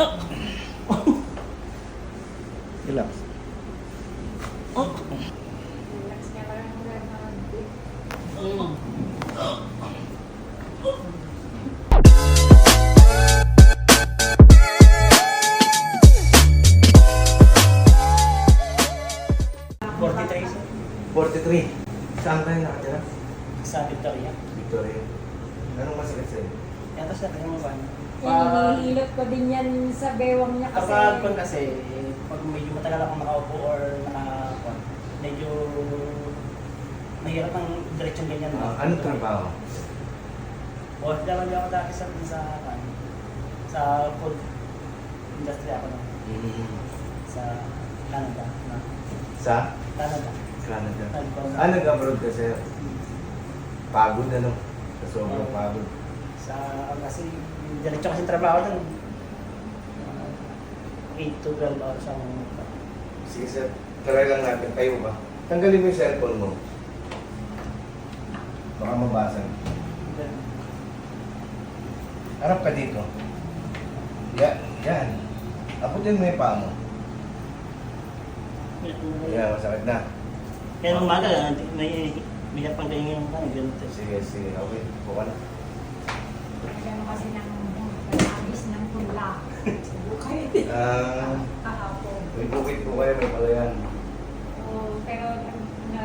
Relax. Relax ka lang lang. Forty-three, sir. 43. Saan kayo nakatira? Sa Victoria. Victoria. Anong masakit sa'yo? To, sir. Yung mga Hinihilot ko din yan sa bewang niya kasi. Kapag pag kasi, pag medyo matagal akong nakaupo or naka, medyo mahirap ang diretsyon ganyan. Ah, anong trabaho? O, dalawa ako dati sa, sa, ano, sa food industry ako no? Mm. sa Canada. No? Sa? Canada. Canada. Ah, nag-abroad ka sir? Pagod ano? Sa sobrang pagod. Sa, kasi, diretso kasi trabaho dun. Uh, 8 to 12 hours ang Sige sir, try lang natin. Tayo ka. Tanggalin mo yung cellphone mo. Baka mabasag. Harap ka dito. Yan. Yan. Aputin mo yung paa mo. Yan, masakit na. Kaya nung umaga, may bigat pang ganyan yung ganito. Sige, sige. Okay. Buka na. Nagano kasi ng abis ng Ah, Kahapon. may bukit po kayo, may palayan. Oo, pero na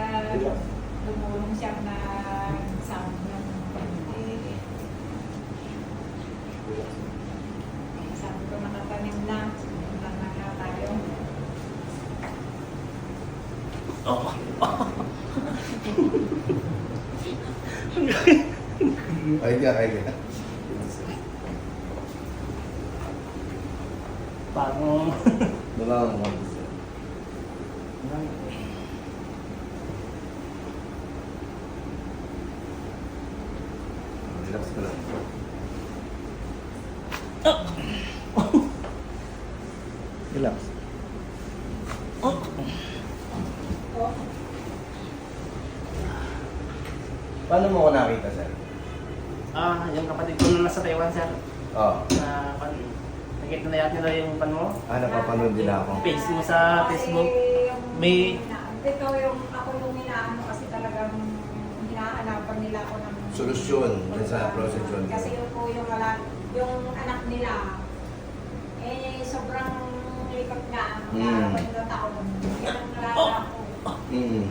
lumulong siya na sound ng sabi ko nakatanim na. Tama na tayo. Ay, ay, Wala akong mga Relax ka lang. Relax. Oh, Paano mo ko nakita, sir? Ah, yung kapatid ko na nasa Taiwan, sir. Oo. Na, pan, nakita na yata nila yung pan mo. Ah, napapanood din ako. Page mo sa Facebook. May- Ito yung ako yung inaano kasi talagang hinaanapan nila ako ng Solusyon dun sa prostitution. Kasi yung po yung, wala, yung anak nila, eh sobrang likot nga, Mm. mm. na taon. Yan ang nalala ko. Mm.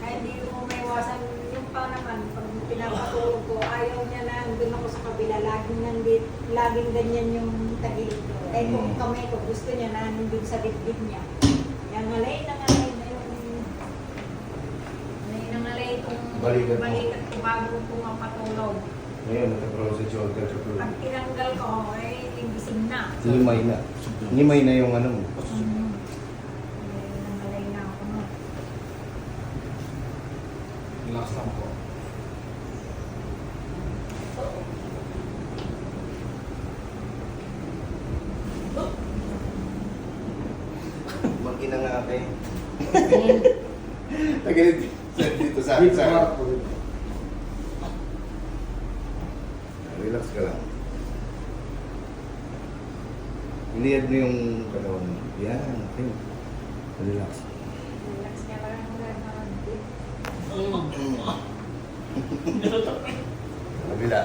Kaya hindi mo maiwasan yung pa naman, pag pinapatulog ko, ayaw niya na, doon ako sa kabila, laging nandit, laging ganyan yung tagilid ko. Eh kung Mm. kamay ko, gusto niya na nandun sa dibdib niya. Yan, ngalay na ngalay na yung, ngalay na ngalay itong Balikat mo. balikat ko bago ko mapatulog. Ngayon, naka-prostitution ka sa Pag tinanggal ko, eh, gising na. Limay na. Limay na yung ano mo. Mm. Eh, nanggalay na ako no. Relax lang po. Mag-ina nga ate. Tagalit dito sa akin. Dito Sa sa akin. po. Relax ka lang. Iliad mo yung katawan mo. Yan, okay. Relax. Relax ka lang lang. Kabila.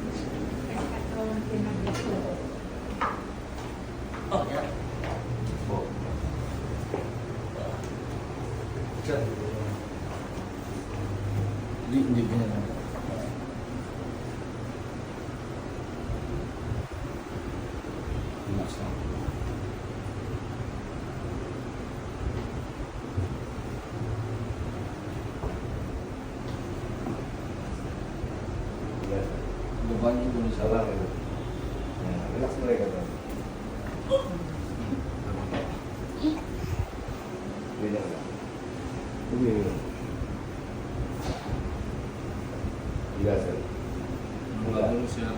Ito ang pinagluto. Oh, yeah. Po. Diyan. Hindi, ganyan. Relax lang. Yan. Baba niyo dun sa. Yan. Relax mo rin ka Ganyan lang. Ganyan lang. Relax lang. Baba mo siya.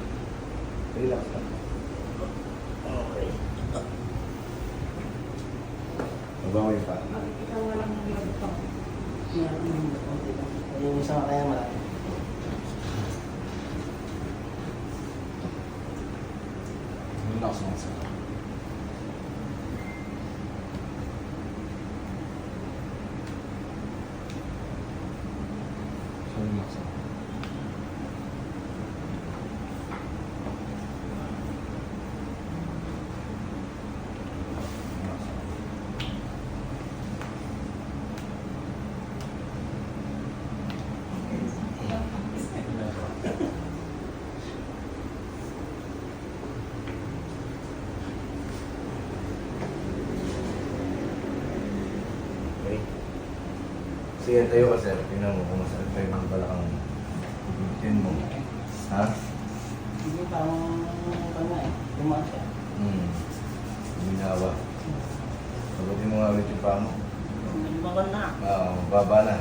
Relax lang. Okay. Mabawi pa. Bakit ikaw walang naglabutang? Meron yung konti lang. Yung isa nga kaya malaki. Relax lang sir. So, relax lang. Okay. Sige, tayo ka sir. Tingnan mo kung masakit pa yung balakang Tingnan mo. Ha? Hindi parang kanya eh. Tumaan siya. Hmm. Binawa. Sagutin mo nga ulit yung paa mo. Nagbaban na. Oo, baba na.